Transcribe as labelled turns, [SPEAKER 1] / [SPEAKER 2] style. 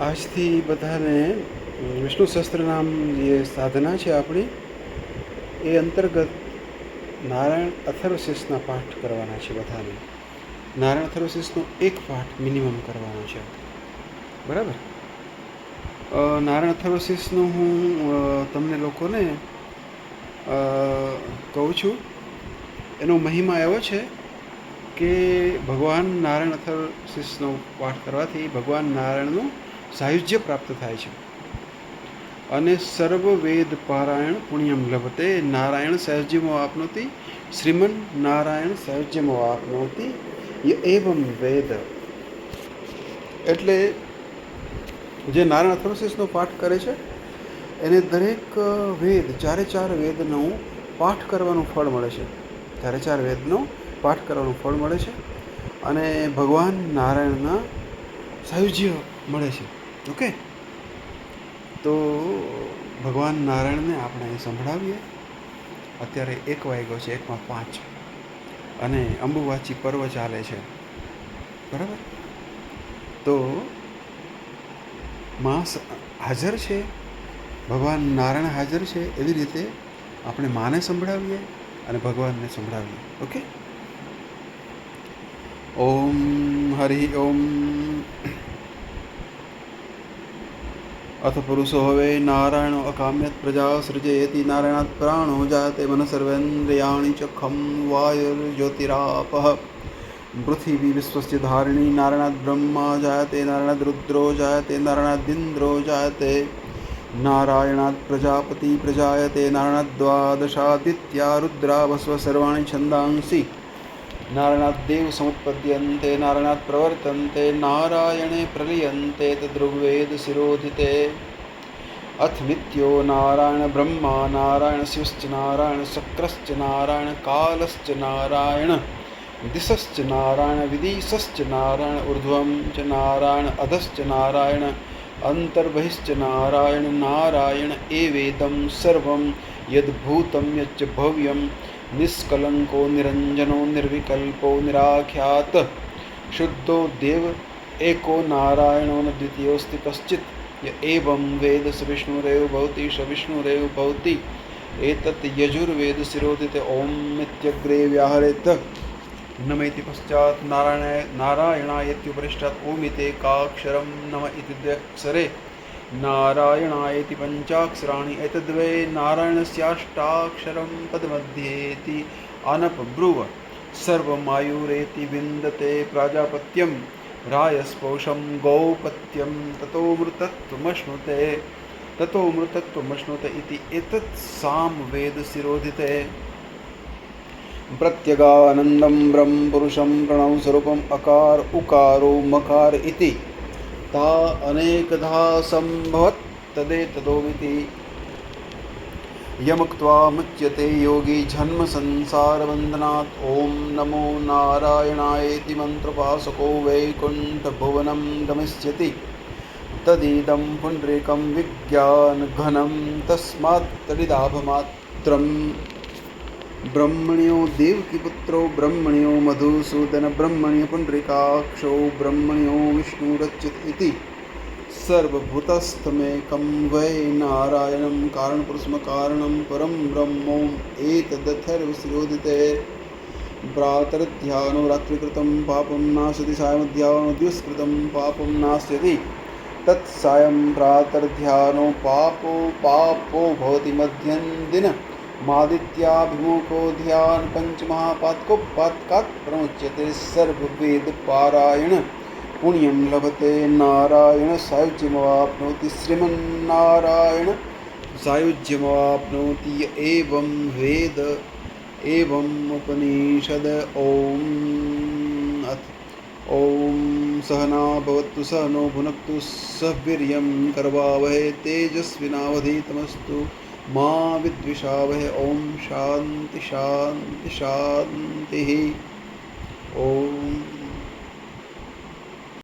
[SPEAKER 1] આજથી બધાને વિષ્ણુ સહસ્ત્રનામ જે સાધના છે આપણી, એ અંતર્ગત નારાયણ અથર્વશીષના પાઠ કરવાના છે બધાને. નારાયણ અથર્વશીષનો એક પાઠ મિનિમમ કરવાનો છે. બરાબર? નારાયણ અથર્વશીષનું હું તમને લોકોને કહું છું, એનો મહિમા એવો છે કે ભગવાન નારાયણ અથર્વશીષનો પાઠ કરવાથી ભગવાન નારાયણનું સાયુજ્ય પ્રાપ્ત થાય છે. અને સર્વ વેદ પારાયણ પુણ્યમ લભતે, નારાયણ સાયુજ્યમો આપનોતી, શ્રીમન નારાયણ સાયુજ્યમો આપનોતી એવમ વેદ. એટલે જે નારાયણ અથર્વશીષનો પાઠ કરે છે, એને દરેક વેદ, ચારે ચાર વેદનો પાઠ કરવાનું ફળ મળે છે. ચારે ચાર વેદનો પાઠ કરવાનું ફળ મળે છે અને ભગવાન નારાયણના સાયુજ્ય મળે છે. ઓકે. તો ભગવાન નારાયણને આપણે સંભળાવીએ. અત્યારે એક વાગ્યો છે, એકમાં પાંચ. અને અંબુવાચી પર્વ ચાલે છે. બરાબર? તો માસ હાજર છે, ભગવાન નારાયણ હાજર છે, એવી રીતે આપણે માને સંભળાવીએ અને ભગવાનને સંભળાવીએ. ઓકે? ઓમ હરિ ઓમ અથ પુરુષો હવે નારાયણો અકામ્યત પ્રજા સૃજયતિ નારાયણાત પ્રાણો જાતે મન સર્વેન્દ્રિયાણી ચ ખમ વાયુર્જ્યોતિરાપઃ પૃથિવી વિશ્વસ્ય ધારિણી નારાયણાદ બ્રહ્મા જાયતે નારાયણાદ રુદ્રો જાયતે નારાયણાદિન્દ્રો જાયતે નારાયણાદ પ્રજાપતિ પ્રજાયતે નારાયણાદ દ્વાદશાદિત્યા રુદ્રા વસ્વ સર્વાણી છંદાંસી નારાયણાદ દેવ સમુત્પદ્યન્તે નારાયણાદ પ્રવર્તન્તે નારાયણે પ્રલિયન્તે તદ્રુવેદ શિરોધિતે અથ નિત્યો નારાયણ બ્રહ્મા નારાયણ શિવશ્ચ નારાયણ શક્રશ્ચ નારાયણ કાલશ્ચ નારાયણ દિશશ્ચ નારાયણ વિદિશશ્ચ નારાયણ ઉર્ધ્વં ચ નારાયણ અધશ્ચ નારાયણ અંતર્બહિશ્ચ નારાયણ નારાયણ એવેદં સર્વં યદ્ભૂतं યચ્ચ ભવ્યં નિષ્કલંકો નિરંજનો નિર્વિકલ્પો નિરાખ્યાત શુદ્ધો દેવ એકો નારાયણો ન દ્વિતીયોસ્તિ કશ્ચિત ય એવં વેદ સ વિષ્ણુરેવ ભવતિ સ વિષ્ણુરેવ ભવતિ એતત યજુર્વેદ શિરોદિત ઓમ મિત્યગ્રે વ્યાહરેત નમૈતિ પશ્ચાત નારાયણાય નારાયણાયેત્યુપરિષ્ટાत् ઓમિતે કાક્ષરમ નમ ઇતિ દ્વ્યક્ષરે नारायणाय इति पञ्चाक्षराणि एतद्वै नारायणस्याष्टाक्षरं तद्मध्येति अनपब्रुव सर्वमायुरेति विन्दते प्राजापत्यं रायस्पौषं गौपत्यं ततो मृतत्वमश्नुते ततो मृतत्वमश्नुत इति एतत् सामवेदशिरोधिते प्रत्यगानन्दं ब्रह्मपुरुषं प्रणवस्वरूपम् अकार उकारो मकार इति તા અનેકધા સંભવત તદે તદોમિતિ યમક્ત્વા મુચ્યતે યોગી જન્મ સંસાર વંદનાત ઓમ નમો નારાયણાયેતિ મંત્રપાસકો વૈકુંઠ ભુવનમ ગમિષ્યતિ તદીદમ પુંડરીકમ વિજ્ઞાન ઘનમ તસ્માત તડિદાભમાત્રમ ब्रह्मण्यो मधुसूदन ब्रह्मण्य पुण्डरीकाक्षो ब्रह्मण्यो विष्णुरच्युत इति सर्वभूतस्थमेकं वै नारायणं कारणपुरुषमकारणं परं ब्रह्मोम् एतदथर्वशिरोदिते प्रातर्ध्यानो रात्रिकृतं पापं नाशति सायमध्यानो द्युष्कृतं पापं नाश्यति तत्सायं प्रातर्ध्यानो पापो पापो भवति मध्यं दिन માદિત્યાભિમુખો ધ્યાન પંચમહાપાતકો પાતકાત પ્રમુચ્યતે સર્વવેદ પારાયણ પુણ્યમ લભતે નારાયણ સાયુજ્યમવાપ્નોતિ શ્રીમન્નારાયણ સાયુજ્યમવાપ્નોતિ એવમ વેદ એવમ ઉપનિષદ ઓમ ઓમ સહના ભવતુ સહનો ભુનક્તુ સહ વીર્યં કરવાવહે તેજસ્વિનાવધીતમસ્તુ મા વિદ્વિષાવહે ઓમ શાંતિ શાંતિ શાંતિ ઓમ